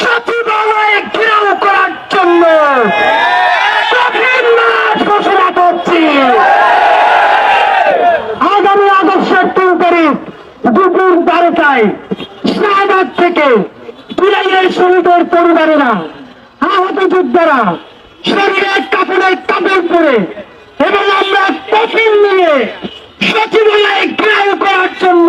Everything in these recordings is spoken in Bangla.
সচিবালয়ে ঘেরাও করার জন্য কফিন মাস ঘোষণা করছি আগামী আগস্টের তিন তারিখ দুপুর বারোটায় শাহবাগ থেকে তুলাইয়ের শহীদের পরিবারেরা আহত যোদ্ধারা শরীরে কাপড়ের কাপড় পরে এবং আমরা কফিন নিয়ে সচিবালয়ে ঘেরাও করার জন্য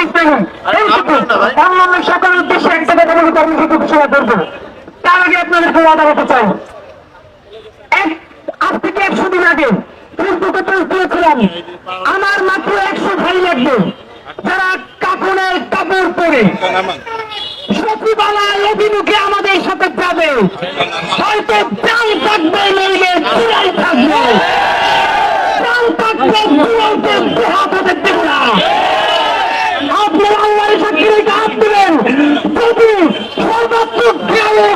অন্যান্য সকল উদ্দেশ্যে এক জায়গায় কর্মসূচি কর্মসূচি ঘোষণা করব তার আগে আপনাদেরকে ওয়াদা করতে চাই। আজ থেকে একশো দিন আগে ফেসবুকে পোস্ট দিয়েছিলাম আমার মাত্র একশো ভাই লাগবে যারা কাপড়ের কাপড় পরে সচিবালয় অভিমুখে আমাদের সাথে যাবে হয়তো প্রাণ থাকবে নইলে চূড়াই থাকবে। প্রাণ থাকবে চূড়াইতে হতে দেব না আপনারা আল্লাহর সাক্ষী রেখে হাত দিবেন যদি সর্বোচ্চ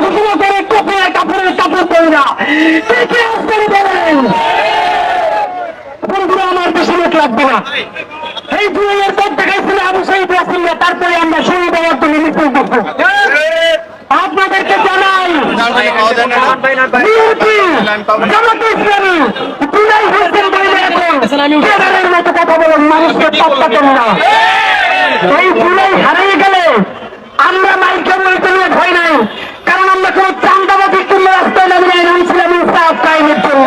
ঘোষণা করে কপের কাপড়ের কাপড় পরে না আমার বেশি লোক লাগবে না এই দুয়ের পর দেখাইছিল আবু শহীদ রাসিল্লা তারপরে আমরা শহীদ হওয়ার জন্য মিছিল করব আপনাদেরকে জানাই মানুষকে পাত্তাতেন না এই জুলাই হারিয়ে গেলে আমরা মাইকের মধ্যে নিয়ে ভয় নাই কারণ আমরা কোন চান্দাবাজির জন্য রাস্তায় নামি নাই নামছিলাম ইনসাফ কায়েমের জন্য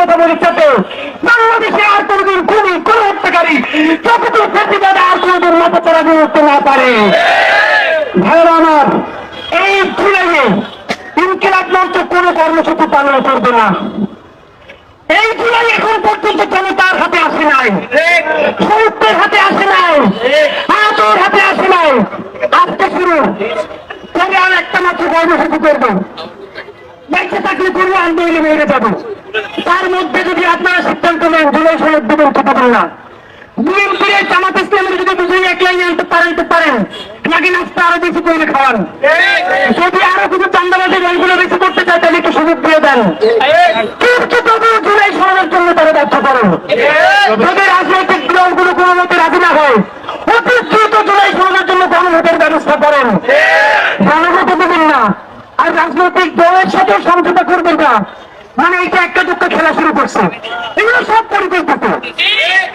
কথা বলে চাতে বাংলাদেশে আর কোনদিন খুনি, কোন হত্যাকারী প্রকৃত ফেসিবাদে আর কোনদিন চড়া দিয়ে উঠতে না পারে। ভাইরা আমার, এই জুলাইয়ে ইনকিলাব মঞ্চ কোনো কর্মসূচি পালন করবে না। এই জুলাই এখন পর্যন্ত জনতার হাতে আসে নাই। শহীদদের হাতে আসে নাই। আহতর হাতে আসে নাই। আজকে শুরু তবে আর একটা মাত্র কর্মসূচি করব। বেঁচে থাকলে করব আন্দোলনে বেড়ে যাব। তার মধ্যে যদি আপনারা সিদ্ধান্ত নেন, জুলাই সনদ দেবেন কি দেবেন না বিএনপির জামাত ইসলামের যদি দুজনে এক লাইনে আনতে পারেন তো পারেন, নাকি নাস্তা আরও বেশি করে খাওয়ান? যদি আরও কিছু চান্দাবাজি দলগুলো বেশি করতে চায়, তাহলে একটু সুযোগ দিয়ে দেন। কিন্তু জুলাই জন্য তারা ব্যর্থ করেন। যদি রাজনৈতিক দলগুলো কোনো মতে রাজি না হয়, অতি দ্রুত জুলাই সনদের জন্য গণভোটের ব্যবস্থা করেন। গণভোট দেবেন না। আর রাজনৈতিক দলের সাথে সমঝোতা করবেন না। মানে এটা একটা দুঃখ খেলা শুরু করছে এগুলো সব পরিকল্পিত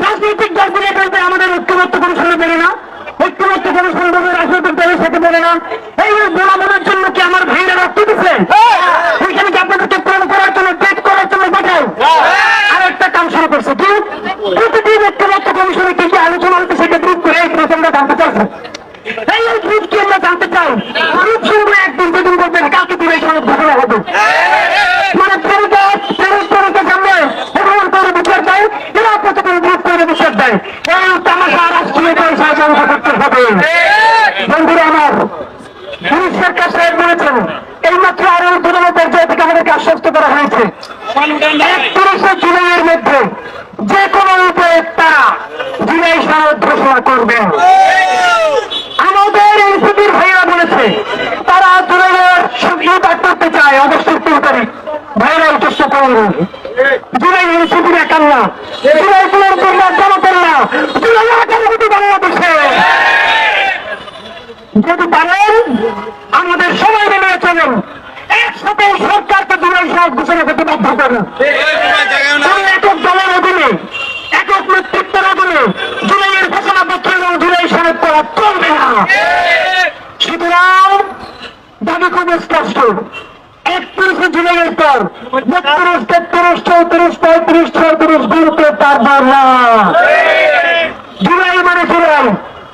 রাজনৈতিক দলগুলো বলতে আমাদের ঐক্যমত্য কমিশনে বেড়ে না ঐক্যমত্য কমিশন বলবে রাজনৈতিক দলের সাথে বেড়ে না এই বোনামনের জন্য কি আমার ভাইরা রক্ত দিচ্ছে ওইখানে কি আপনাদেরকে প্রেম করার জন্য ডেট করার জন্য পাঠায় আর একটা কাম শুরু করছে কি প্রতিদিন ঐক্যমত্য কমিশনে কি কি আলোচনা হচ্ছে সেটা গ্রুপ করে এই প্রসঙ্গে জানতে চাইছে এই এই গ্রুপ কি আমরা জানতে চাই গ্রুপ শুনব একদিন দুদিন বলবেন কাকে দিবে এই সনদ ঘোষণা হবে মানে ফেরত ফেরত ফেরতের সামনে ভগবান করে বিচার দেয় এরা প্রতিদিন গ্রুপ করে বিচার দেয় এই তামাশা রাষ্ট্রীয় পয়সা বন্ধ করতে হবে বন্ধুরা আমার পুলিশ সরকার সাহেব বলেছেন এইমাত্র আরও তৃণমূল পর্যায় থেকে আমাদেরকে আশ্বস্ত করা হয়েছে। একত্রিশে জুলাইয়ের মধ্যে যে কোনো উপায়ে তারা জুলাই সনদ ঘোষণা করবেন আমাদের এনসিপির ভাইরা বলেছে তারা জুলাইয়ের ইউটার করতে চায় অবশ্যই তিন তারিখ। ভাইরা এই চেষ্টা জুলাই এনসিপির একান না জুলাই বিএনপির না জনতার না। জুলাই আগামী বাংলাদেশে। যদি পারেন আমাদের সবাই মিলে চলুন একসাথে সরকারকে জুলাই সনদ ঘোষণা করতে বাধ্য করুন একক দলের অধীনে, একক নেতৃত্বের অধীনে জুলাইয়ের ঘোষণাপত্র এবং জুলাই সনদ করা চলবে না। সুতরাং দাবি খুব স্পষ্ট, একত্রিশে জুলাইয়ের পর বত্রিশ, তেত্রিশ, চৌত্রিশ, পঁয়ত্রিশ পারব না জুলাই মানে জুলাই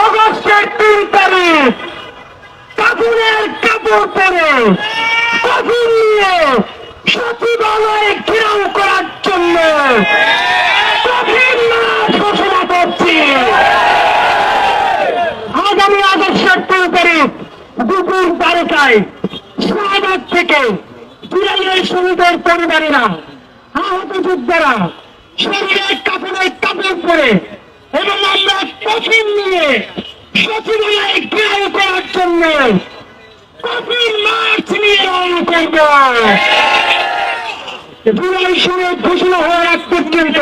অগস্টের তিন তারিখ। কাপুরের কাপড় পরে কফিন নিয়ে সচিবালয়ে ঘেরাও করার জন্য কফিন মাস ঘোষণা করছি। আগামী আগস্টের তিন তারিখ দুপুর বারোটায় শাহবাগ থেকে জুলাইয়ের শহীদের পরিবারেরা, আহত যোদ্ধারা শরীরে কাপড়ে কাপড় পরে এবং আমরা কফিন নিয়ে সচিবালয়ে ঘেরাও করার জন্য কফিন মার্চ নিয়ে রওনা করব। জুলাই সনদ ঘোষণা হওয়ার আগ পর্যন্ত।